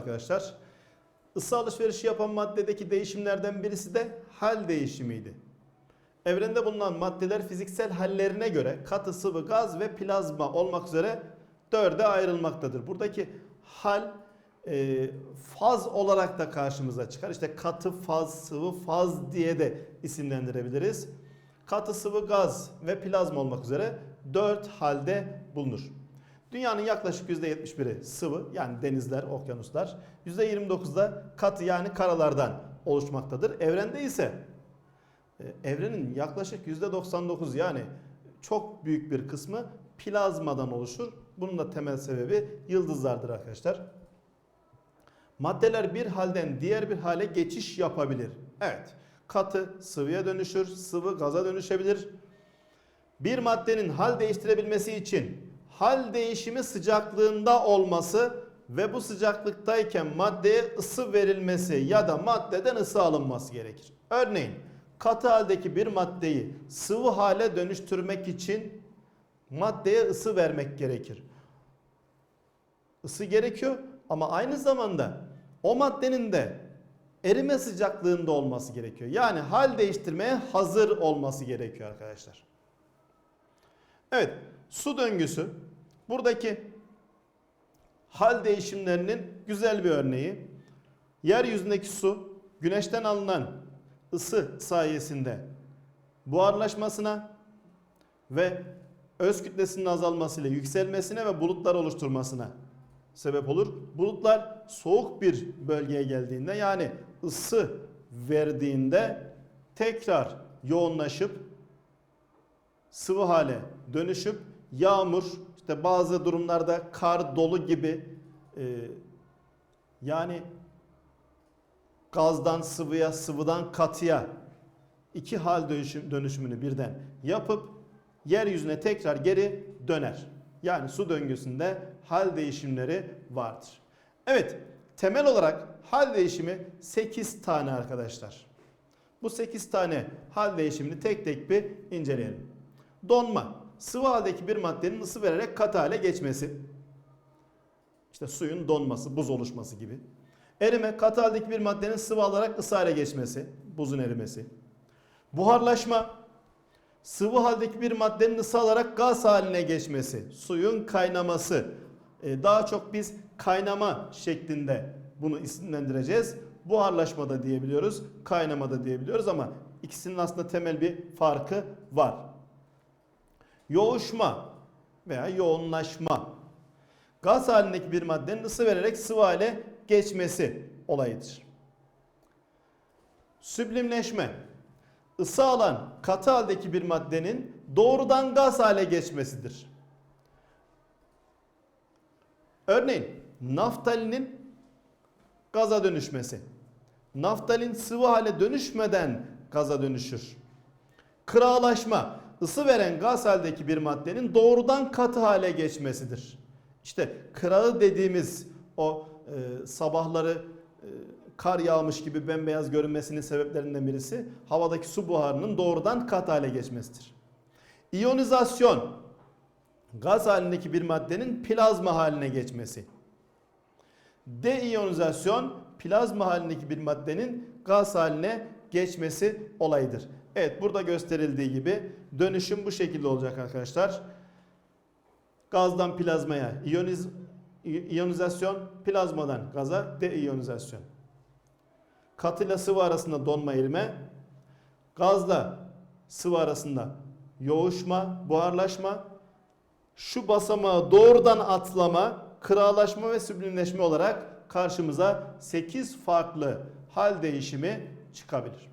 arkadaşlar. Isı alışverişi yapan maddedeki değişimlerden birisi de hal değişimiydi. Evrende bulunan maddeler fiziksel hallerine göre katı, sıvı, gaz ve plazma olmak üzere dörde ayrılmaktadır. Buradaki hal e, faz olarak da karşımıza çıkar. İşte katı faz, sıvı faz diye de isimlendirebiliriz. Katı, sıvı, gaz ve plazma olmak üzere dört halde bulunur. Dünyanın yaklaşık %71'i sıvı yani denizler, okyanuslar. %29'da katı yani karalardan oluşmaktadır. Evrende ise e, evrenin yaklaşık %99 yani çok büyük bir kısmı plazmadan oluşur. Bunun da temel sebebi yıldızlardır arkadaşlar. Maddeler bir halden diğer bir hale geçiş yapabilir. Evet. Katı sıvıya dönüşür, sıvı gaza dönüşebilir. Bir maddenin hal değiştirebilmesi için hal değişimi sıcaklığında olması ve bu sıcaklıktayken maddeye ısı verilmesi ya da maddeden ısı alınması gerekir. Örneğin katı haldeki bir maddeyi sıvı hale dönüştürmek için maddeye ısı vermek gerekir. Isı gerekiyor ama aynı zamanda o maddenin de erime sıcaklığında olması gerekiyor. Yani hal değiştirmeye hazır olması gerekiyor arkadaşlar. Evet, su döngüsü buradaki hal değişimlerinin güzel bir örneği. Yeryüzündeki su güneşten alınan ısı sayesinde buharlaşmasına ve öz kütlesinin azalmasıyla yükselmesine ve bulutlar oluşturmasına sebep olur. Bulutlar soğuk bir bölgeye geldiğinde yani ısı verdiğinde tekrar yoğunlaşıp sıvı hale dönüşüp yağmur işte bazı durumlarda kar dolu gibi e, yani gazdan sıvıya sıvıdan katıya iki hal dönüşüm, dönüşümünü birden yapıp yeryüzüne tekrar geri döner. Yani su döngüsünde hal değişimleri vardır. Evet temel olarak hal değişimi 8 tane arkadaşlar. Bu 8 tane hal değişimini tek tek bir inceleyelim. Donma. Sıvı haldeki bir maddenin ısı vererek katı hale geçmesi. İşte suyun donması, buz oluşması gibi. Erime, katı haldeki bir maddenin sıvı alarak ısı hale geçmesi, buzun erimesi. Buharlaşma, sıvı haldeki bir maddenin ısı alarak gaz haline geçmesi, suyun kaynaması. Ee, daha çok biz kaynama şeklinde bunu isimlendireceğiz. Buharlaşma da diyebiliyoruz, kaynama da diyebiliyoruz ama ikisinin aslında temel bir farkı var. Yoğuşma veya yoğunlaşma. Gaz halindeki bir maddenin ısı vererek sıvı hale geçmesi olayıdır. Süblimleşme. Isı alan katı haldeki bir maddenin doğrudan gaz hale geçmesidir. Örneğin naftalinin gaza dönüşmesi. Naftalin sıvı hale dönüşmeden gaza dönüşür. Kırağlaşma ısı veren gaz haldeki bir maddenin doğrudan katı hale geçmesidir. İşte kırağı dediğimiz o e, sabahları e, kar yağmış gibi bembeyaz görünmesinin sebeplerinden birisi havadaki su buharının doğrudan katı hale geçmesidir. İyonizasyon gaz halindeki bir maddenin plazma haline geçmesi. Deiyonizasyon plazma halindeki bir maddenin gaz haline geçmesi olayıdır. Evet burada gösterildiği gibi dönüşüm bu şekilde olacak arkadaşlar. Gazdan plazmaya iyoniz, iyonizasyon, plazmadan gaza deiyonizasyon. Katı ile sıvı arasında donma erime, gazla sıvı arasında yoğuşma, buharlaşma, şu basamağı doğrudan atlama, kıralaşma ve süblimleşme olarak karşımıza 8 farklı hal değişimi çıkabilir.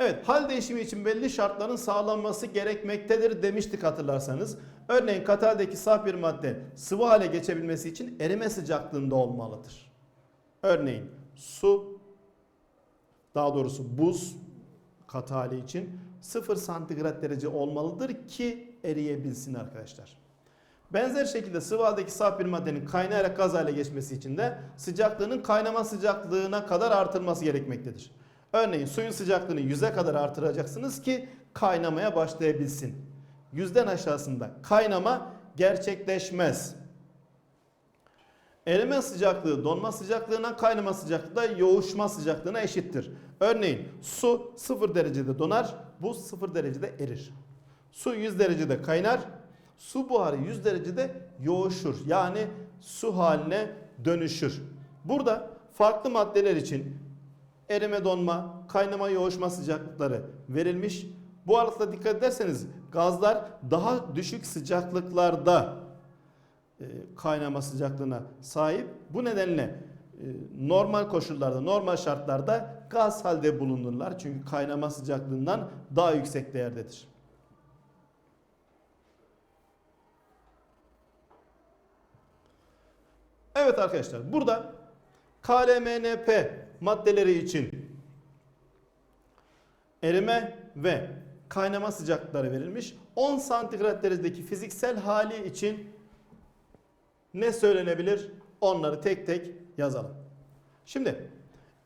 Evet, hal değişimi için belli şartların sağlanması gerekmektedir demiştik hatırlarsanız. Örneğin kataldeki saf bir madde sıvı hale geçebilmesi için erime sıcaklığında olmalıdır. Örneğin su, daha doğrusu buz katı hali için 0 santigrat derece olmalıdır ki eriyebilsin arkadaşlar. Benzer şekilde sıvı haldeki saf bir maddenin kaynayarak gaz hale geçmesi için de sıcaklığının kaynama sıcaklığına kadar artırılması gerekmektedir. Örneğin suyun sıcaklığını 100'e kadar artıracaksınız ki kaynamaya başlayabilsin. Yüzden aşağısında kaynama gerçekleşmez. Erime sıcaklığı donma sıcaklığına, kaynama sıcaklığı da yoğuşma sıcaklığına eşittir. Örneğin su 0 derecede donar, buz 0 derecede erir. Su 100 derecede kaynar, su buharı 100 derecede yoğuşur. Yani su haline dönüşür. Burada farklı maddeler için erime donma, kaynama yoğuşma sıcaklıkları verilmiş. Bu aralıkta dikkat ederseniz gazlar daha düşük sıcaklıklarda e, kaynama sıcaklığına sahip. Bu nedenle e, normal koşullarda, normal şartlarda gaz halde bulunurlar. Çünkü kaynama sıcaklığından daha yüksek değerdedir. Evet arkadaşlar burada KLMNP maddeleri için erime ve kaynama sıcaklıkları verilmiş. 10 santigrat derecedeki fiziksel hali için ne söylenebilir? Onları tek tek yazalım. Şimdi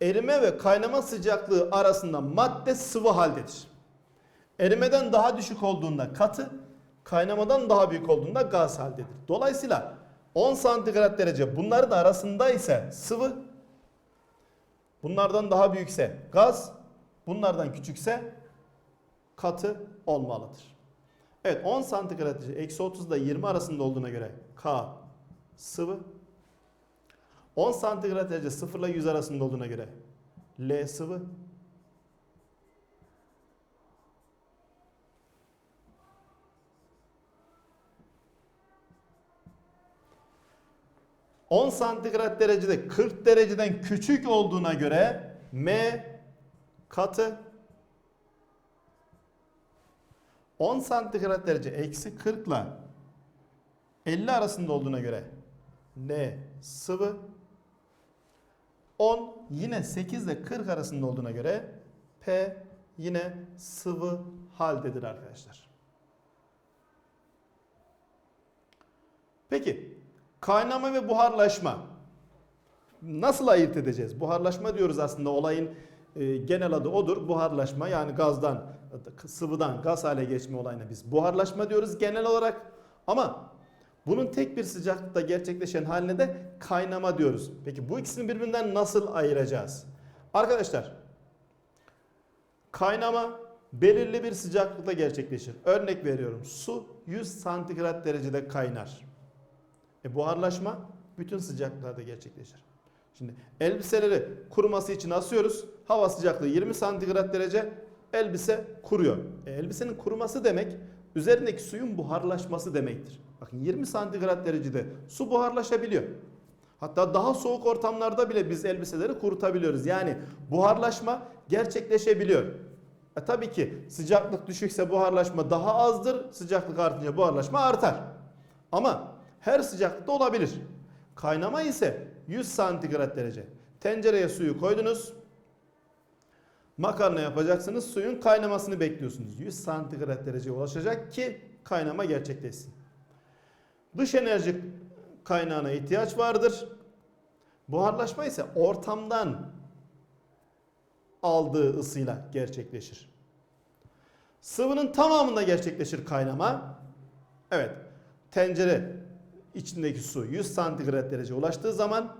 erime ve kaynama sıcaklığı arasında madde sıvı haldedir. Erimeden daha düşük olduğunda katı, kaynamadan daha büyük olduğunda gaz haldedir. Dolayısıyla 10 santigrat derece bunların arasında ise sıvı, bunlardan daha büyükse gaz, bunlardan küçükse katı olmalıdır. Evet 10 santigrat derece eksi 30 ile 20 arasında olduğuna göre K sıvı. 10 santigrat derece 0 ile 100 arasında olduğuna göre L sıvı. ...10 santigrat derecede 40 dereceden küçük olduğuna göre M katı 10 santigrat derece eksi 40 ile 50 arasında olduğuna göre N sıvı 10 yine 8 ile 40 arasında olduğuna göre P yine sıvı haldedir arkadaşlar. Peki kaynama ve buharlaşma nasıl ayırt edeceğiz? Buharlaşma diyoruz aslında olayın e, genel adı odur. Buharlaşma yani gazdan sıvıdan gaz hale geçme olayına biz buharlaşma diyoruz genel olarak. Ama bunun tek bir sıcaklıkta gerçekleşen haline de kaynama diyoruz. Peki bu ikisini birbirinden nasıl ayıracağız? Arkadaşlar kaynama belirli bir sıcaklıkta gerçekleşir. Örnek veriyorum su 100 santigrat derecede kaynar. E buharlaşma bütün sıcaklıklarda gerçekleşir. Şimdi elbiseleri kuruması için asıyoruz. Hava sıcaklığı 20 santigrat derece elbise kuruyor. E, elbisenin kuruması demek üzerindeki suyun buharlaşması demektir. Bakın 20 santigrat derecede su buharlaşabiliyor. Hatta daha soğuk ortamlarda bile biz elbiseleri kurutabiliyoruz. Yani buharlaşma gerçekleşebiliyor. E tabii ki sıcaklık düşükse buharlaşma daha azdır. Sıcaklık artınca buharlaşma artar. Ama her sıcaklıkta olabilir. Kaynama ise 100 santigrat derece. Tencereye suyu koydunuz. Makarna yapacaksınız. Suyun kaynamasını bekliyorsunuz. 100 santigrat dereceye ulaşacak ki kaynama gerçekleşsin. Dış enerji kaynağına ihtiyaç vardır. Buharlaşma ise ortamdan aldığı ısıyla gerçekleşir. Sıvının tamamında gerçekleşir kaynama. Evet, tencere içindeki su 100 santigrat derece ulaştığı zaman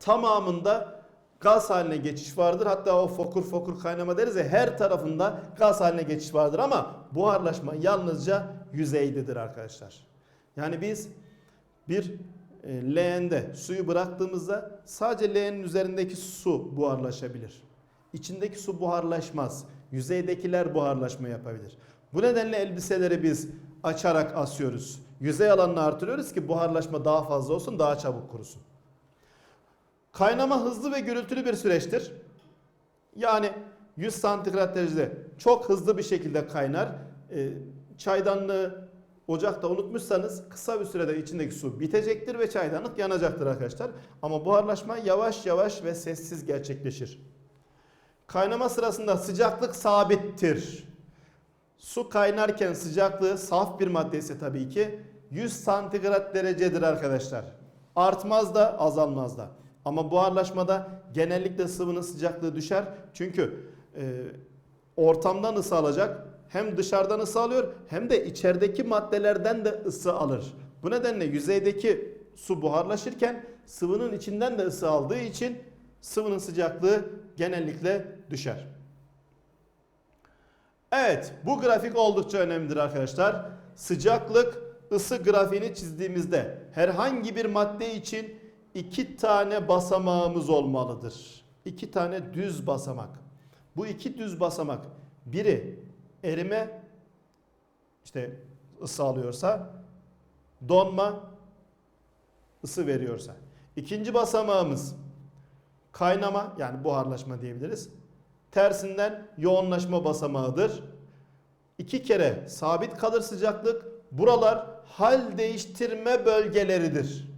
tamamında gaz haline geçiş vardır. Hatta o fokur fokur kaynama deriz ya her tarafında gaz haline geçiş vardır ama buharlaşma yalnızca yüzeydedir arkadaşlar. Yani biz bir e, leğende suyu bıraktığımızda sadece leğenin üzerindeki su buharlaşabilir. İçindeki su buharlaşmaz. Yüzeydekiler buharlaşma yapabilir. Bu nedenle elbiseleri biz açarak asıyoruz. Yüzey alanını artırıyoruz ki buharlaşma daha fazla olsun, daha çabuk kurusun. Kaynama hızlı ve gürültülü bir süreçtir. Yani 100 santigrat derecede çok hızlı bir şekilde kaynar. E, çaydanlığı ocakta unutmuşsanız kısa bir sürede içindeki su bitecektir ve çaydanlık yanacaktır arkadaşlar. Ama buharlaşma yavaş yavaş ve sessiz gerçekleşir. Kaynama sırasında sıcaklık sabittir. Su kaynarken sıcaklığı saf bir madde ise tabii ki 100 santigrat derecedir arkadaşlar. Artmaz da azalmaz da. Ama buharlaşmada genellikle sıvının sıcaklığı düşer. Çünkü e, ortamdan ısı alacak. Hem dışarıdan ısı alıyor hem de içerideki maddelerden de ısı alır. Bu nedenle yüzeydeki su buharlaşırken sıvının içinden de ısı aldığı için sıvının sıcaklığı genellikle düşer. Evet, bu grafik oldukça önemlidir arkadaşlar. Sıcaklık ısı grafiğini çizdiğimizde herhangi bir madde için iki tane basamağımız olmalıdır. İki tane düz basamak. Bu iki düz basamak biri erime işte ısı alıyorsa, donma ısı veriyorsa. İkinci basamağımız kaynama yani buharlaşma diyebiliriz. Tersinden yoğunlaşma basamağıdır. İki kere sabit kalır sıcaklık. Buralar hal değiştirme bölgeleridir.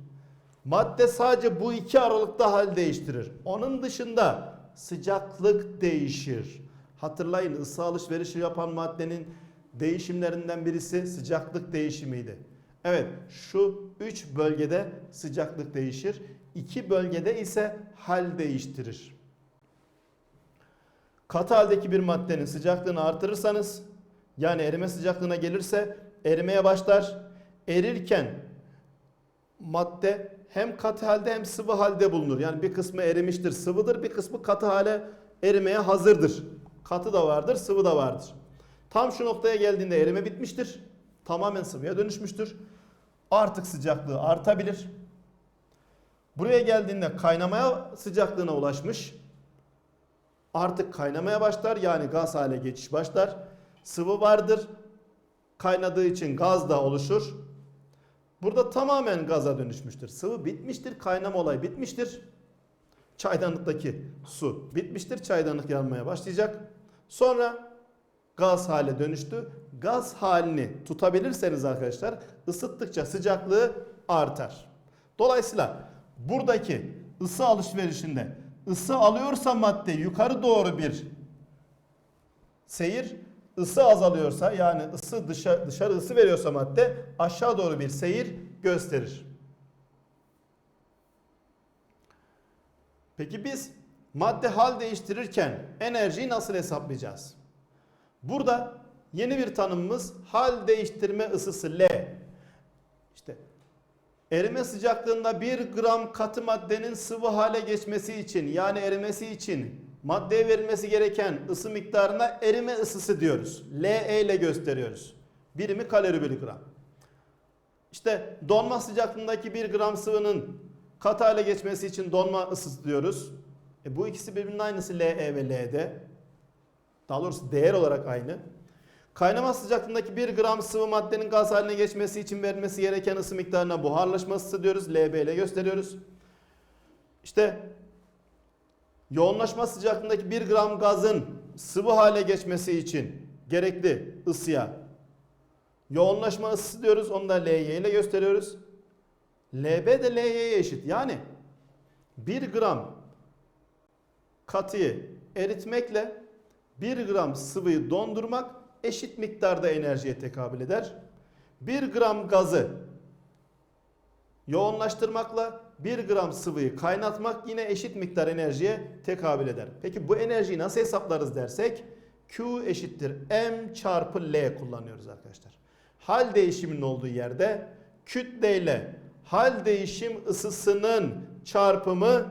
Madde sadece bu iki aralıkta hal değiştirir. Onun dışında sıcaklık değişir. Hatırlayın ısı alışverişi yapan maddenin değişimlerinden birisi sıcaklık değişimiydi. Evet şu üç bölgede sıcaklık değişir. İki bölgede ise hal değiştirir. Katı haldeki bir maddenin sıcaklığını artırırsanız yani erime sıcaklığına gelirse erimeye başlar. Erirken madde hem katı halde hem sıvı halde bulunur. Yani bir kısmı erimiştir, sıvıdır, bir kısmı katı hale erimeye hazırdır. Katı da vardır, sıvı da vardır. Tam şu noktaya geldiğinde erime bitmiştir. Tamamen sıvıya dönüşmüştür. Artık sıcaklığı artabilir. Buraya geldiğinde kaynamaya sıcaklığına ulaşmış. Artık kaynamaya başlar yani gaz hale geçiş başlar. Sıvı vardır. Kaynadığı için gaz da oluşur. Burada tamamen gaza dönüşmüştür. Sıvı bitmiştir, kaynama olayı bitmiştir. Çaydanlıktaki su bitmiştir, çaydanlık yanmaya başlayacak. Sonra gaz hale dönüştü. Gaz halini tutabilirseniz arkadaşlar ısıttıkça sıcaklığı artar. Dolayısıyla buradaki ısı alışverişinde ısı alıyorsa madde yukarı doğru bir seyir, ısı azalıyorsa yani ısı dışarı, dışarı ısı veriyorsa madde aşağı doğru bir seyir gösterir. Peki biz madde hal değiştirirken enerjiyi nasıl hesaplayacağız? Burada yeni bir tanımımız hal değiştirme ısısı L. İşte erime sıcaklığında 1 gram katı maddenin sıvı hale geçmesi için yani erimesi için maddeye verilmesi gereken ısı miktarına erime ısısı diyoruz. LE ile gösteriyoruz. Birimi kalori bölü gram. İşte donma sıcaklığındaki 1 gram sıvının katı hale geçmesi için donma ısısı diyoruz. E bu ikisi birbirinin aynısı LE ve LD. Daha doğrusu değer olarak aynı. Kaynama sıcaklığındaki 1 gram sıvı maddenin gaz haline geçmesi için verilmesi gereken ısı miktarına buharlaşma ısısı diyoruz. LB ile gösteriyoruz. İşte yoğunlaşma sıcaklığındaki 1 gram gazın sıvı hale geçmesi için gerekli ısıya yoğunlaşma ısısı diyoruz. Onu da LY ile gösteriyoruz. LB de LY'ye eşit. Yani 1 gram katıyı eritmekle 1 gram sıvıyı dondurmak eşit miktarda enerjiye tekabül eder. 1 gram gazı yoğunlaştırmakla 1 gram sıvıyı kaynatmak yine eşit miktar enerjiye tekabül eder. Peki bu enerjiyi nasıl hesaplarız dersek Q eşittir M çarpı L kullanıyoruz arkadaşlar. Hal değişiminin olduğu yerde kütleyle hal değişim ısısının çarpımı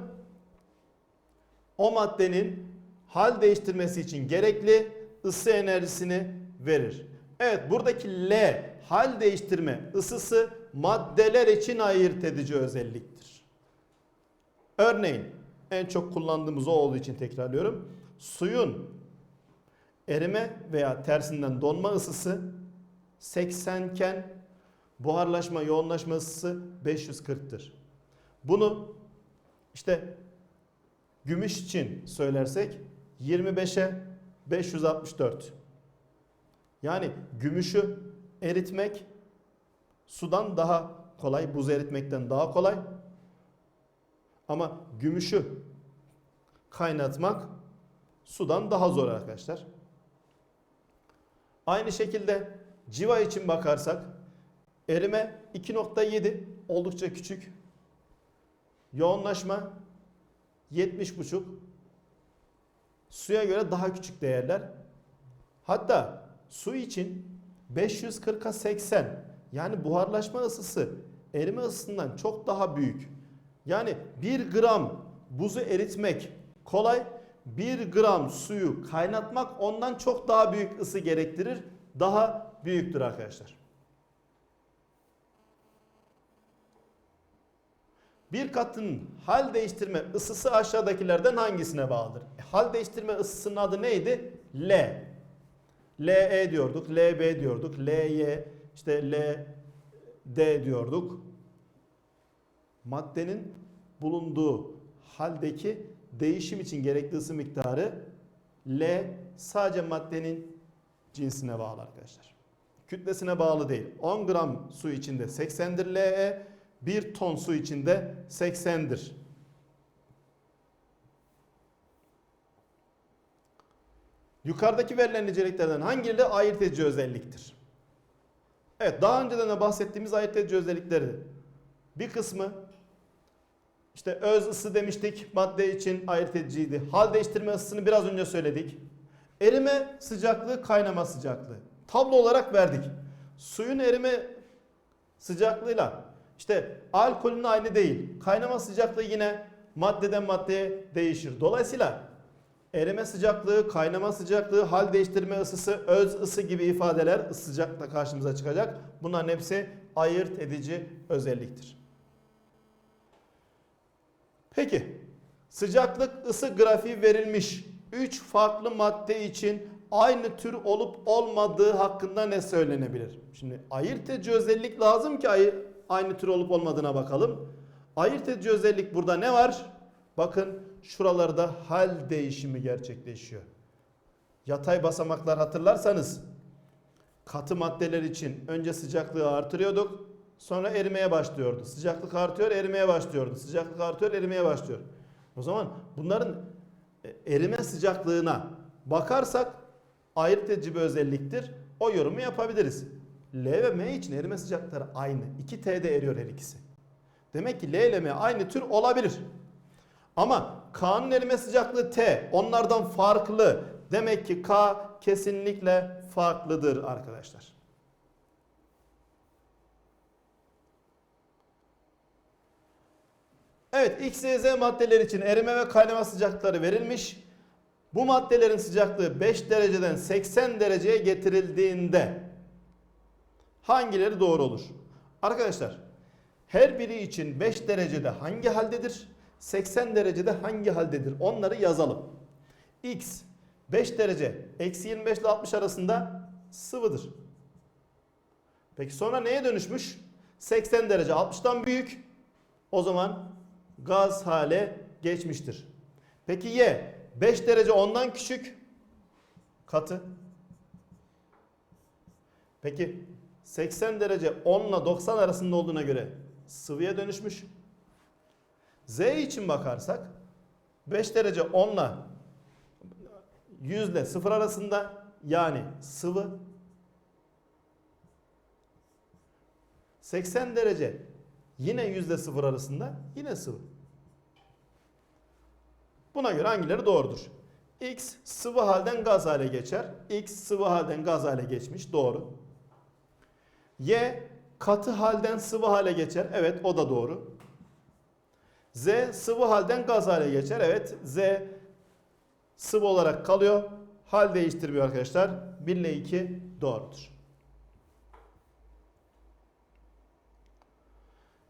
o maddenin hal değiştirmesi için gerekli ısı enerjisini verir. Evet buradaki L hal değiştirme ısısı maddeler için ayırt edici özelliktir. Örneğin en çok kullandığımız o olduğu için tekrarlıyorum. Suyun erime veya tersinden donma ısısı 80 iken buharlaşma yoğunlaşma ısısı 540'tır. Bunu işte gümüş için söylersek 25'e 564. Yani gümüşü eritmek sudan daha kolay, buz eritmekten daha kolay. Ama gümüşü kaynatmak sudan daha zor arkadaşlar. Aynı şekilde civa için bakarsak erime 2.7 oldukça küçük. Yoğunlaşma 70.5 suya göre daha küçük değerler. Hatta su için 540'a 80 yani buharlaşma ısısı erime ısısından çok daha büyük. Yani 1 gram buzu eritmek kolay. 1 gram suyu kaynatmak ondan çok daha büyük ısı gerektirir. Daha büyüktür arkadaşlar. Bir katın hal değiştirme ısısı aşağıdakilerden hangisine bağlıdır? E, hal değiştirme ısısının adı neydi? L. LE diyorduk, LB diyorduk, LY, işte LD diyorduk. Maddenin bulunduğu haldeki değişim için gerekli ısı miktarı L sadece maddenin cinsine bağlı arkadaşlar. Kütlesine bağlı değil. 10 gram su içinde 80'dir LE, 1 ton su içinde 80'dir. Yukarıdaki verilen niceliklerden hangileri ayırt edici özelliktir? Evet daha önceden de bahsettiğimiz ayırt edici özellikleri bir kısmı işte öz ısı demiştik madde için ayırt ediciydi. Hal değiştirme ısısını biraz önce söyledik. Erime sıcaklığı, kaynama sıcaklığı. Tablo olarak verdik. Suyun erime sıcaklığıyla işte alkolün aynı değil. Kaynama sıcaklığı yine maddeden maddeye değişir. Dolayısıyla erime sıcaklığı, kaynama sıcaklığı, hal değiştirme ısısı, öz ısı gibi ifadeler sıcaklıkla karşımıza çıkacak. Bunların hepsi ayırt edici özelliktir. Peki sıcaklık ısı grafiği verilmiş 3 farklı madde için aynı tür olup olmadığı hakkında ne söylenebilir? Şimdi ayırt edici özellik lazım ki ayı- aynı tür olup olmadığına bakalım. Ayırt edici özellik burada ne var? Bakın şuralarda hal değişimi gerçekleşiyor. Yatay basamaklar hatırlarsanız katı maddeler için önce sıcaklığı artırıyorduk. Sonra erimeye başlıyordu. Sıcaklık artıyor, erimeye başlıyordu. Sıcaklık artıyor, erimeye başlıyor. O zaman bunların e, erime sıcaklığına bakarsak ayırt edici bir özelliktir. O yorumu yapabiliriz. L ve M için erime sıcaklıkları aynı. 2T'de eriyor her ikisi. Demek ki L ile M aynı tür olabilir. Ama K'nın erime sıcaklığı T. Onlardan farklı. Demek ki K kesinlikle farklıdır arkadaşlar. Evet X, Y, Z maddeler için erime ve kaynama sıcaklıkları verilmiş. Bu maddelerin sıcaklığı 5 dereceden 80 dereceye getirildiğinde hangileri doğru olur? Arkadaşlar her biri için 5 derecede hangi haldedir? 80 derecede hangi haldedir? Onları yazalım. X 5 derece eksi 25 ile 60 arasında sıvıdır. Peki sonra neye dönüşmüş? 80 derece 60'tan büyük. O zaman gaz hale geçmiştir. Peki Y 5 derece ondan küçük katı. Peki 80 derece 10 ile 90 arasında olduğuna göre sıvıya dönüşmüş. Z için bakarsak 5 derece 10 ile 100 ile 0 arasında yani sıvı 80 derece yine yüzde sıfır arasında yine sıvı. Buna göre hangileri doğrudur? X sıvı halden gaz hale geçer. X sıvı halden gaz hale geçmiş. Doğru. Y katı halden sıvı hale geçer. Evet o da doğru. Z sıvı halden gaz hale geçer. Evet Z sıvı olarak kalıyor. Hal değiştirmiyor arkadaşlar. 1 ile 2 doğrudur.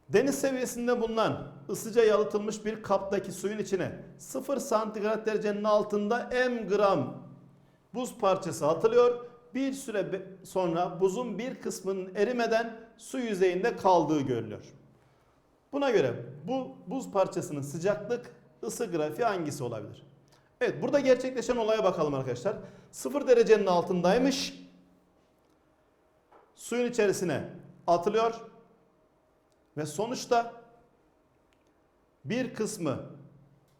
Deniz seviyesinde bulunan ısıca yalıtılmış bir kaptaki suyun içine 0 santigrat derecenin altında m gram buz parçası atılıyor. Bir süre sonra buzun bir kısmının erimeden su yüzeyinde kaldığı görülüyor. Buna göre bu buz parçasının sıcaklık ısı grafiği hangisi olabilir? Evet burada gerçekleşen olaya bakalım arkadaşlar. 0 derecenin altındaymış. Suyun içerisine atılıyor. Ve sonuçta bir kısmı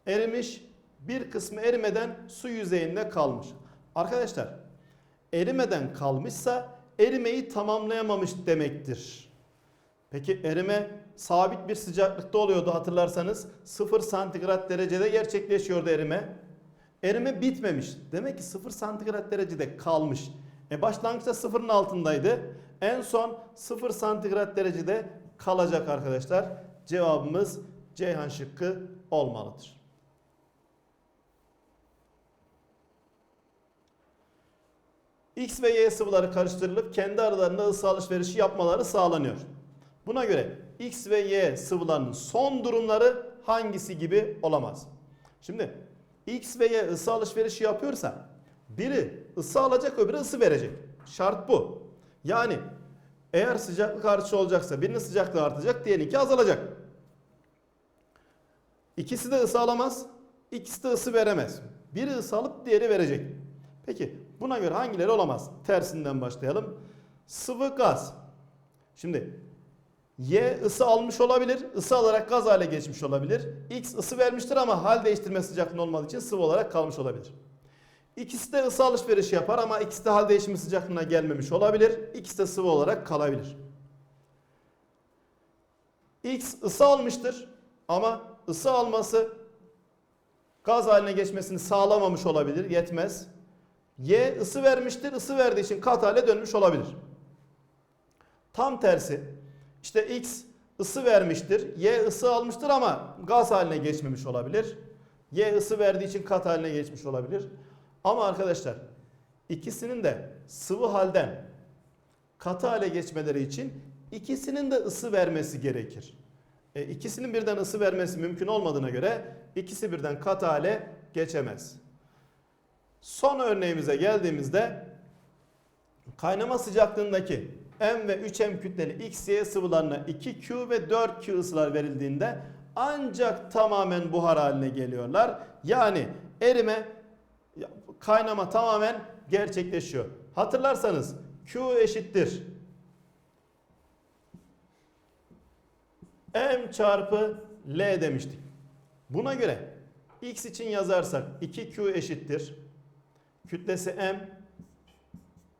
erimiş, bir kısmı erimeden su yüzeyinde kalmış. Arkadaşlar erimeden kalmışsa erimeyi tamamlayamamış demektir. Peki erime sabit bir sıcaklıkta oluyordu hatırlarsanız 0 santigrat derecede gerçekleşiyordu erime. Erime bitmemiş. Demek ki 0 santigrat derecede kalmış. E başlangıçta sıfırın altındaydı. En son 0 santigrat derecede kalacak arkadaşlar. Cevabımız Ceyhan şıkkı olmalıdır. X ve Y sıvıları karıştırılıp kendi aralarında ısı alışverişi yapmaları sağlanıyor. Buna göre X ve Y sıvılarının son durumları hangisi gibi olamaz? Şimdi X ve Y ısı alışverişi yapıyorsa biri ısı alacak öbürü ısı verecek. Şart bu. Yani eğer sıcaklık artışı olacaksa birinin sıcaklığı artacak diğerinki azalacak. İkisi de ısı alamaz, ikisi de ısı veremez. Biri ısı alıp diğeri verecek. Peki buna göre hangileri olamaz? Tersinden başlayalım. Sıvı gaz. Şimdi Y ısı almış olabilir, ısı alarak gaz hale geçmiş olabilir. X ısı vermiştir ama hal değiştirme sıcaklığı olmadığı için sıvı olarak kalmış olabilir. İkisi de ısı alışverişi yapar ama ikisi de hal değişimi sıcaklığına gelmemiş olabilir. İkisi de sıvı olarak kalabilir. X ısı almıştır ama ısı alması gaz haline geçmesini sağlamamış olabilir, yetmez. Y ısı vermiştir, ısı verdiği için kat hale dönmüş olabilir. Tam tersi, işte X ısı vermiştir, Y ısı almıştır ama gaz haline geçmemiş olabilir. Y ısı verdiği için kat haline geçmiş olabilir. Ama arkadaşlar ikisinin de sıvı halden katı hale geçmeleri için ikisinin de ısı vermesi gerekir. E, ikisinin birden ısı vermesi mümkün olmadığına göre ikisi birden katı hale geçemez. Son örneğimize geldiğimizde kaynama sıcaklığındaki M ve 3M kütleli X, Y sıvılarına 2Q ve 4Q ısılar verildiğinde ancak tamamen buhar haline geliyorlar. Yani erime, kaynama tamamen gerçekleşiyor. Hatırlarsanız Q eşittir M çarpı L demiştik. Buna göre X için yazarsak 2Q eşittir. Kütlesi M.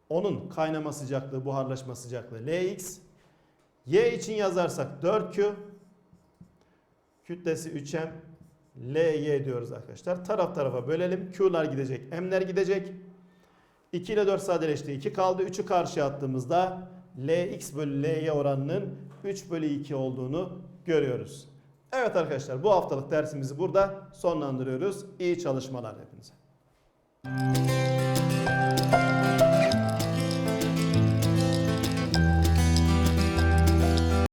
Onun kaynama sıcaklığı, buharlaşma sıcaklığı Lx. Y için yazarsak 4Q. Kütlesi 3M. Ly diyoruz arkadaşlar. Taraf tarafa bölelim. Q'lar gidecek, M'ler gidecek. 2 ile 4 sadeleşti. 2 kaldı. 3'ü karşıya attığımızda Lx bölü Ly oranının 3 bölü 2 olduğunu görüyoruz. Evet arkadaşlar bu haftalık dersimizi burada sonlandırıyoruz. İyi çalışmalar hepinize. Thank you.